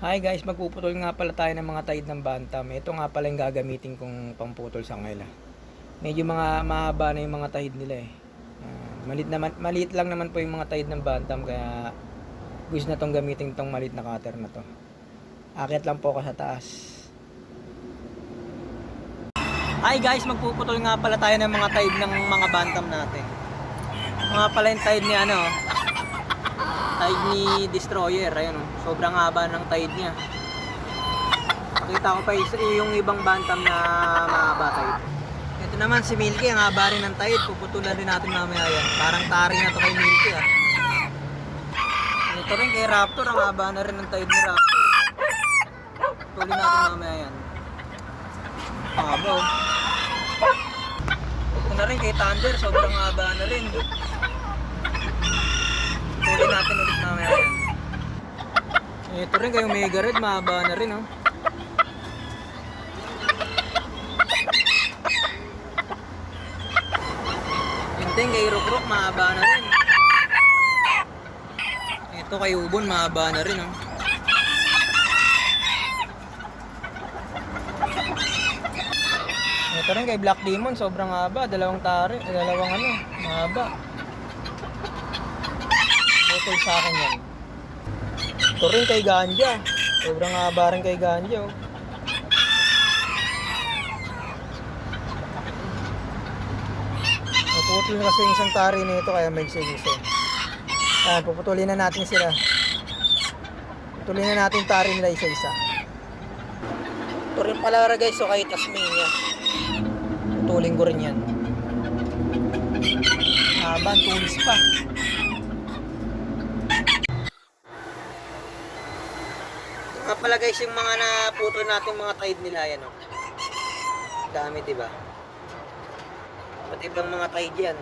Hi guys, magpuputol nga pala tayo ng mga tide ng bantam. Ito nga pala yung gagamitin kong pamputol sa kanila. Medyo mga mahaba na yung mga tide nila eh. Ah, malit, naman, maliit lang naman po yung mga tide ng bantam kaya gusto na tong gamitin tong malit na cutter na to. Akit lang po ako sa taas. Hi guys, magpuputol nga pala tayo ng mga tide ng mga bantam natin. Mga pala yung tide ni ano, tide ni Destroyer, ayun sobrang haba ng tide niya. Nakita ko pa is- yung ibang bantam na mahaba tide. Ito naman si Milky, ang haba rin ng tide, puputulan rin natin mamaya yan. Parang tari na to kay Milky ah. Ito rin kay Raptor, ang haba na rin ng tide ni Raptor. Putulin natin mamaya yan. Haba oh. Ito na rin kay Thunder, sobrang haba na rin. Tuloy natin. Ito rin kayong Mega Red, mahaba na rin oh. Yun din kay Rook, mahaba na rin. Ito kay Ubon, mahaba na rin oh. Ito rin kay Black Demon, sobrang haba, dalawang tari, eh, dalawang ano, mahaba. Putol sa akin yan. Ito rin kay Ganja. Sobrang haba rin kay Ganja. Oh. Naputol na kasi yung isang tari nito kaya may singso. Ayan, puputulin na natin sila. Putulin na natin tari nila isa-isa. Ito rin pala guys, so kay Tasmania. Putulin ko rin yan. Haba, tulis pa. Nga pala guys, yung mga naputo natin mga tide nila, yan o. Dami, di ba? Pati ibang mga tide yan.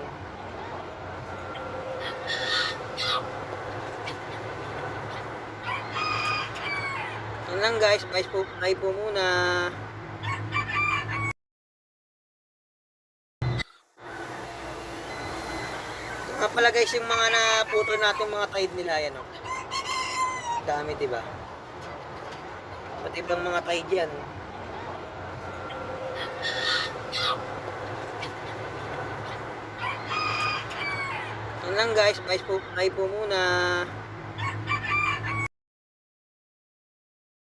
Yun lang guys, bye po, bye po muna. Nga pala guys, yung mga naputo natin mga tide nila, yan o. Dami, di ba? Pati ibang mga tide yan. Yun lang guys, bye po, bye po muna.